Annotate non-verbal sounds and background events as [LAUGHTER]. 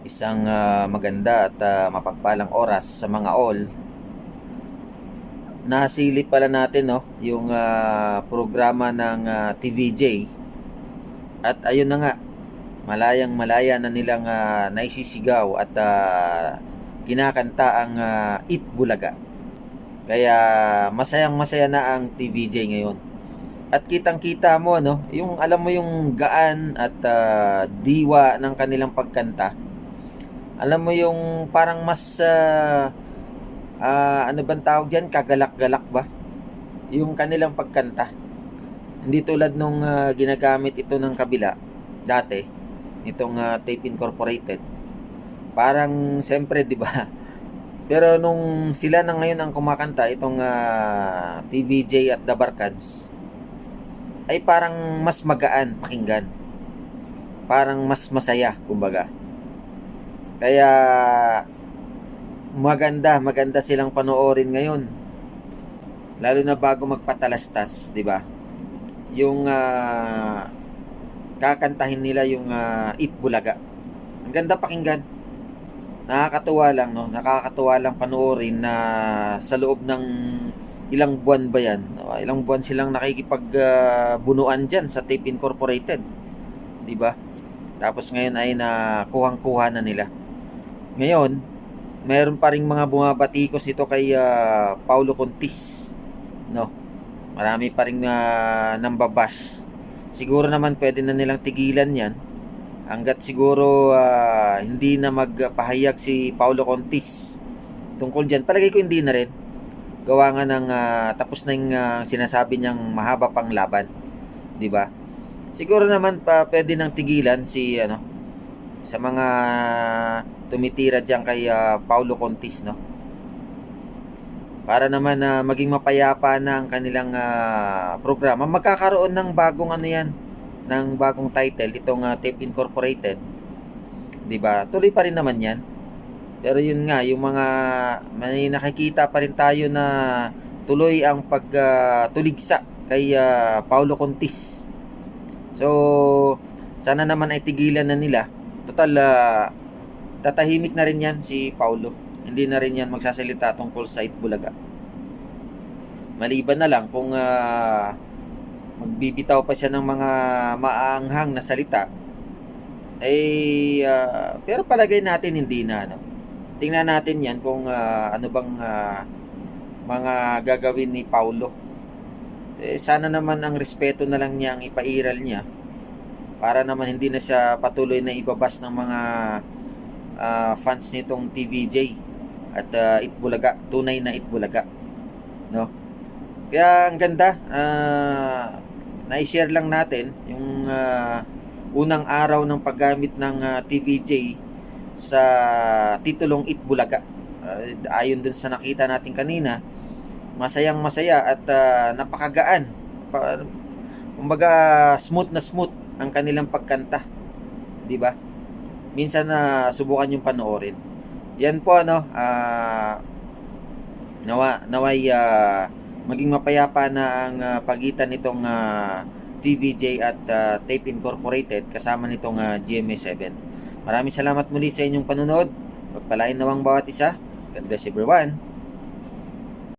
isang ah, maganda at ah, mapagpalang oras sa mga all. Nasilip pala natin no, yung ah, programa ng ah, TVJ. At ayun na nga, malayang malaya na nilang ah, naisisigaw at ah, kinakanta ang ah, It Bulaga. Kaya masayang masaya na ang TVJ ngayon. At kitang-kita mo no, yung alam mo yung gaan at ah, diwa ng kanilang pagkanta. Alam mo yung parang mas ah, ah, ano bang tawag diyan, kagalak-galak ba? Yung kanilang pagkanta. Hindi tulad nung ah, ginagamit ito ng kabila dati, itong ah, Tape Incorporated. Parang siyempre, 'di ba? [LAUGHS] Pero nung sila na ngayon ang kumakanta, itong ah, TVJ at The Barkads, ay parang mas magaan pakinggan. Parang mas masaya, kumbaga. Kaya maganda, maganda silang panoorin ngayon. Lalo na bago magpatalastas, 'di ba? Yung ah, kakantahin nila yung ah, It Bulaga. Ang ganda pakinggan. Nakakatuwa lang, no? Nakakatuwa lang panoorin na sa loob ng ilang buwan ba yan? No? Ilang buwan silang nakikipagbunuan dyan sa Tape Incorporated. Di ba? Tapos ngayon ay nakuhang-kuha na nila. Ngayon, mayroon pa ring mga bumabatikos ito kay ah, Paulo Contis. No? Marami pa ring uh, nambabash. Siguro naman pwede na nilang tigilan yan. Hanggat siguro ah, hindi na magpahayag si Paulo Contis tungkol dyan. Palagay ko hindi na rin. Gawa nga ng ah, tapos na yung ah, sinasabi niyang mahaba pang laban. 'Di ba? Siguro naman pa pwede nang tigilan si ano sa mga tumitira diyan kay ah, Paulo Contis no. Para naman na maging mapayapa na ang kanilang ah, programa, magkakaroon ng bagong ano 'yan, ng bagong title itong ah, Tape Incorporated. 'Di ba? Tuloy pa rin naman 'yan. Pero yun nga, yung mga may nakikita pa rin tayo na tuloy ang pagtuligsa kay ah, Paulo Contis. So, sana naman ay tigilan na nila. Total, ah, tatahimik na rin yan si Paulo. Hindi na rin yan magsasalita tungkol sa Itbulaga. Maliban na lang kung ah, magbibitaw pa siya ng mga maanghang na salita, eh, ah, pero palagay natin hindi na, no? Tingnan natin yan kung ah, ano bang ah, mga gagawin ni Paulo. Eh, sana naman ang respeto na lang niya ang ipairal niya para naman hindi na siya patuloy na ibabas ng mga ah, fans nitong TVJ at ah, Itbulaga, tunay na Itbulaga. No? Kaya ang ganda, ah, na-share lang natin yung ah, unang araw ng paggamit ng ah, TVJ sa titulong Itbulaga. Uh, ayon dun sa nakita natin kanina, masayang masaya at ah, napakagaan. Pa, kumbaga smooth na smooth ang kanilang pagkanta. 'Di ba? Minsan na subukan yung panoorin. Yan po ano, ah, nawa naway ah, maging mapayapa na ang ah, pagitan nitong ah, TVJ at ah, Tape Incorporated kasama nitong ah, GMA7. Maraming salamat muli sa inyong panunod. Pagpalain nawang bawat isa. God bless everyone.